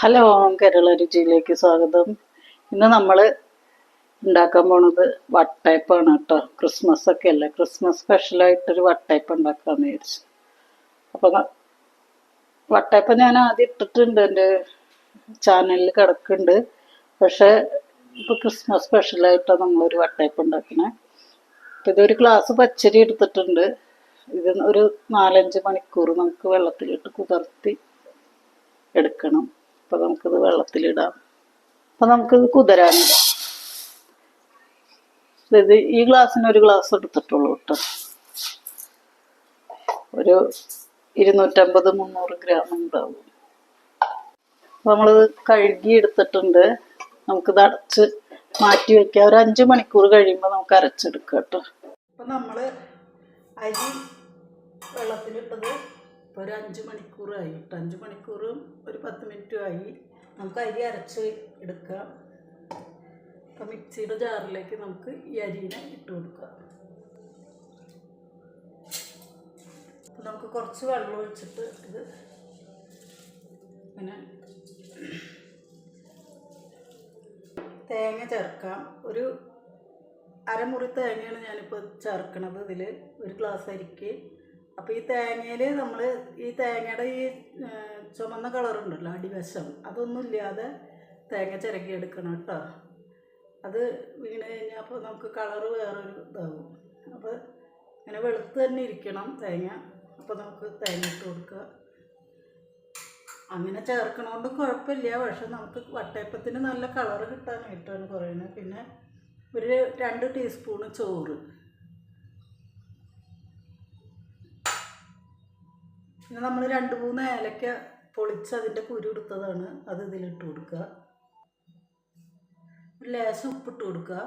Hello Kerala രുചിയിലേക്ക് സ്വാഗതം. ഇന്ന് നമ്മൾ ഉണ്ടാക്കാൻ പോണത് വട്ടയപ്പാണ് കേട്ടോ. ക്രിസ്മസ് ഒക്കെ അല്ലേ? ക്രിസ്മസ് സ്പെഷ്യലായിട്ടൊരു വട്ടയപ്പ ഉണ്ടാക്കാമെന്ന് വിചാരിച്ചു. അപ്പം വട്ടയപ്പം ഞാൻ ആദ്യം ഇട്ടിട്ടുണ്ട് എന്റെ ചാനലിൽ കിടക്കുന്നുണ്ട്. പക്ഷേ ഇപ്പോൾ ക്രിസ്മസ് സ്പെഷ്യലായിട്ടാണ് നമ്മളൊരു വട്ടയപ്പ ഉണ്ടാക്കണേ. അപ്പം ഇതൊരു ഗ്ലാസ് പച്ചരി എടുത്തിട്ടുണ്ട്. ഇത് ഒരു നാലഞ്ച് മണിക്കൂർ നമുക്ക് വെള്ളത്തിലിട്ട് കുതിർത്തി എടുക്കണം. അപ്പം നമുക്കിത് വെള്ളത്തിലിടാം. അപ്പം നമുക്കിത് കുതിരാനിടാം. ഇത് ഈ ഗ്ലാസ്സിന് ഒരു ഗ്ലാസ് എടുത്തിട്ടുള്ളൂ കേട്ടോ. ഒരു ഇരുന്നൂറ്റമ്പത് മുന്നൂറ് ഗ്രാം ഉണ്ടാവും. അപ്പം നമ്മളിത് കഴുകി എടുത്തിട്ടുണ്ട്. നമുക്കിത് അടച്ച് മാറ്റി വെക്കാം. ഒരു അഞ്ച് മണിക്കൂർ കഴിയുമ്പോൾ നമുക്ക് അരച്ചെടുക്കാം കേട്ടോ. അപ്പം നമ്മൾ അരി വെള്ളത്തിലിട്ടത് ഇപ്പോൾ ഒരു അഞ്ച് മണിക്കൂറായി കേട്ടോ അഞ്ച് മണിക്കൂറും ഒരു പത്ത് മിനിറ്റും ആയി. നമുക്ക് അരി അരച്ച് എടുക്കാം. അപ്പം മിക്സിയുടെ ജാറിലേക്ക് നമുക്ക് ഈ അരിനെ ഇട്ട് കൊടുക്കാം. നമുക്ക് കുറച്ച് വെള്ളം ഒഴിച്ചിട്ട് ഇത് ഇങ്ങനെ തേങ്ങ ചേർക്കാം. ഒരു അരമുറി തേങ്ങയാണ് ഞാനിപ്പോൾ ചേർക്കണത് ഇതിൽ ഒരു ഗ്ലാസ് അരിക്ക്. അപ്പോൾ ഈ തേങ്ങയിൽ നമ്മൾ ഈ തേങ്ങയുടെ ഈ ചുമന്ന കളറുണ്ടല്ലോ അടിവശം. അതൊന്നും ഇല്ലാതെ തേങ്ങ ചിരകി എടുക്കണം കേട്ടോ. അത് വീണ് കഴിഞ്ഞാൽ അപ്പോൾ നമുക്ക് കളറ് വേറൊരു ഇതാവും. അപ്പോൾ ഇങ്ങനെ വെളുത്ത് തന്നെ ഇരിക്കണം തേങ്ങ. അപ്പോൾ നമുക്ക് തേങ്ങ ഇട്ട് കൊടുക്കുക. അങ്ങനെ ചേർക്കണോണ്ട് കുഴപ്പമില്ല. പക്ഷെ നമുക്ക് വട്ടയപ്പത്തിന് നല്ല കളറ് കിട്ടാനായിട്ടാണ് പറയുന്നത്. പിന്നെ ഒരു രണ്ട് ടീസ്പൂണ് ചോറ്. പിന്നെ നമ്മൾ രണ്ട് മൂന്ന് ഏലക്ക പൊളിച്ച് അതിന്റെ കുരു എടുത്തതാണ്. അത് ഇതിലിട്ട് കൊടുക്കുക. ഒരു ലേശം ഉപ്പിട്ട് കൊടുക്കുക.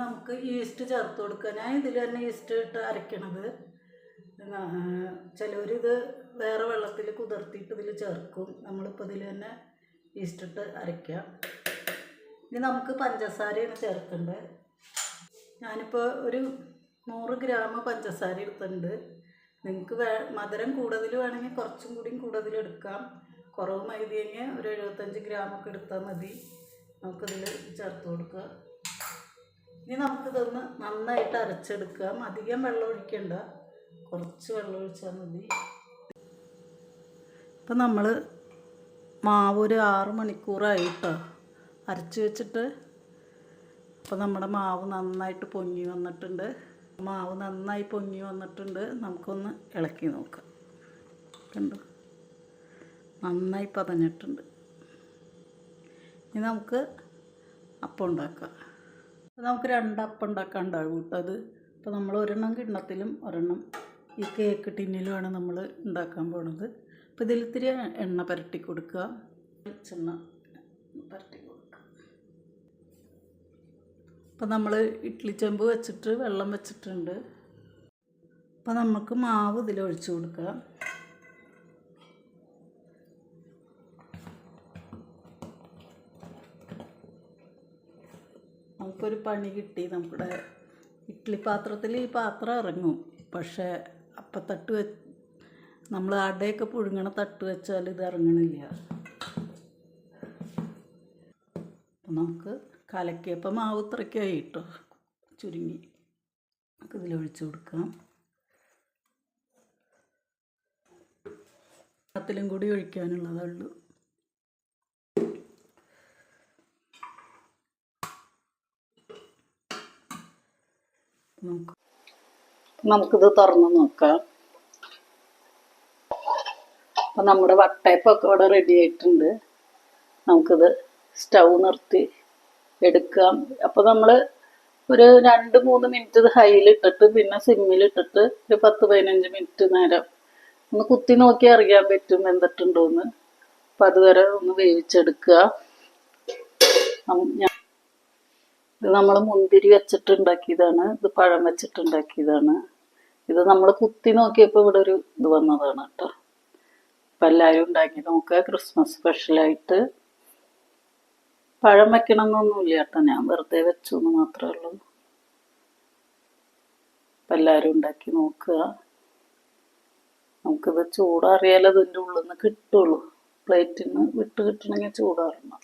നമുക്ക് ഈസ്റ്റ് ചേർത്ത് കൊടുക്കുക. ഞാൻ ഇതിൽ തന്നെ ഈസ്റ്റ് ഇട്ട് അരയ്ക്കണത്. ചിലവരിത് വേറെ വെള്ളത്തിൽ കുതിർത്തിയിട്ട് ഇതിൽ ചേർക്കും. നമ്മളിപ്പോൾ ഇതിൽ തന്നെ ഈസ്റ്റ് ഇട്ട് അരയ്ക്കാം ഇനി നമുക്ക് പഞ്ചസാരയാണ് ചേർക്കേണ്ടത്. ഞാനിപ്പോൾ ഒരു നൂറ് ഗ്രാം പഞ്ചസാര എടുത്തിട്ടുണ്ട്. നിങ്ങൾക്ക് വേ മധുരം കൂടുതൽ വേണമെങ്കിൽ കുറച്ചും കൂടിയും കൂടുതൽ എടുക്കാം. കുറവ് മൈദയെങ്കിൽ ഒരു എഴുപത്തഞ്ച് ഗ്രാമൊക്കെ എടുത്താൽ മതി. നമുക്കിതിൽ ചേർത്ത് കൊടുക്കുക ഇനി നമുക്കിതൊന്ന് നന്നായിട്ട് അരച്ചെടുക്കാം. അധികം വെള്ളം ഒഴിക്കണ്ട. കുറച്ച് വെള്ളം ഒഴിച്ചാൽ മതി. ഇപ്പം നമ്മൾ മാവ് ഒരു ആറ് മണിക്കൂറായി കേട്ടോ അരച്ച് വെച്ചിട്ട്. അപ്പോൾ നമ്മുടെ മാവ് നന്നായിട്ട് പൊങ്ങി വന്നിട്ടുണ്ട്. മാവ് നന്നായി പൊങ്ങി വന്നിട്ടുണ്ട്. നമുക്കൊന്ന് ഇളക്കി നോക്കാം. കണ്ടോ? നന്നായി പതഞ്ഞിട്ടുണ്ട്. ഇനി നമുക്ക് അപ്പം ഉണ്ടാക്കാം. നമുക്ക് രണ്ട് അപ്പം ഉണ്ടാക്കാൻ ഉണ്ടാവും കേട്ടോ അത്. നമ്മൾ ഒരെണ്ണം കിണ്ണത്തിലും ഒരെണ്ണം ഈ കേക്ക് ടിന്നിലുമാണ് നമ്മൾ ഉണ്ടാക്കാൻ പോണത്. അപ്പോൾ ഇതിൽ ഇത്തിരി എണ്ണ പുരട്ടി കൊടുക്കുക. വെളിച്ചെണ്ണ പുരട്ടി അപ്പോൾ നമ്മൾ ഇഡ്ഡലി ചെമ്പ് വെച്ചിട്ട് വെള്ളം വെച്ചിട്ടുണ്ട്. അപ്പം നമുക്ക് മാവ് ഇതിൽ ഒഴിച്ചു കൊടുക്കുക നമുക്കൊരു പണി കിട്ടി. നമ്മുടെ ഇഡ്ഡലി പാത്രത്തിൽ ഈ പാത്രം ഇറങ്ങും. പക്ഷേ അപ്പത്തട്ട് വെ നമ്മൾ അടയൊക്കെ പുഴുങ്ങണ തട്ട് വെച്ചാൽ ഇത് ഇറങ്ങണില്ല. നമുക്ക് കലക്കിയപ്പോൾ മാവ് ഇത്രയ്ക്കായി കേട്ടോ ചുരുങ്ങി. നമുക്ക് ഇതിലൊഴിച്ച് കൊടുക്കാം. അതിലും കൂടി ഒഴിക്കാനുള്ളതേ ഉള്ളൂ. നമുക്ക് നമുക്കിത് തുറന്ന് നോക്കാം. അപ്പം നമ്മുടെ വട്ടയപ്പൊക്കെ ഇവിടെ റെഡി ആയിട്ടുണ്ട്. നമുക്കിത് സ്റ്റൗ നിർത്തി എടുക്കാം അപ്പോൾ നമ്മൾ ഒരു രണ്ട് മൂന്ന് മിനിറ്റ് ഇത് ഹൈയിലിട്ടിട്ട് പിന്നെ സിമ്മിലിട്ടിട്ട് ഒരു പത്ത് പതിനഞ്ച് മിനിറ്റ് നേരം ഒന്ന് കുത്തി നോക്കി അറിയാൻ പറ്റും എന്തിട്ടുണ്ടോന്ന് അപ്പം അതുവരെ ഒന്ന് വേവിച്ചെടുക്കുക. ഇത് നമ്മൾ മുന്തിരി വെച്ചിട്ടുണ്ടാക്കിയതാണ്. ഇത് പഴം വെച്ചിട്ടുണ്ടാക്കിയതാണ്. ഇത് നമ്മൾ കുത്തി നോക്കിയപ്പോൾ ഇവിടെ ഒരു ഇത് വന്നതാണ് കേട്ടോ. അപ്പം എല്ലാവരും ഉണ്ടാക്കി നോക്കുക. ക്രിസ്മസ് സ്പെഷ്യലായിട്ട്. പഴം വെക്കണമെന്നൊന്നുമില്ല കേട്ടോ ഞാൻ വെറുതെ വെച്ചു എന്ന് മാത്രമേ ഉള്ളൂ. അപ്പം എല്ലാവരും ഉണ്ടാക്കി നോക്കുക. നമുക്കിത് ചൂടറിയാലേ ഇതിന്റെ ഉള്ളിൽ നിന്ന് കിട്ടുള്ളൂ. പ്ലേറ്റിൽ നിന്ന് വിട്ട് കിട്ടണമെങ്കിൽ ചൂടാറണം.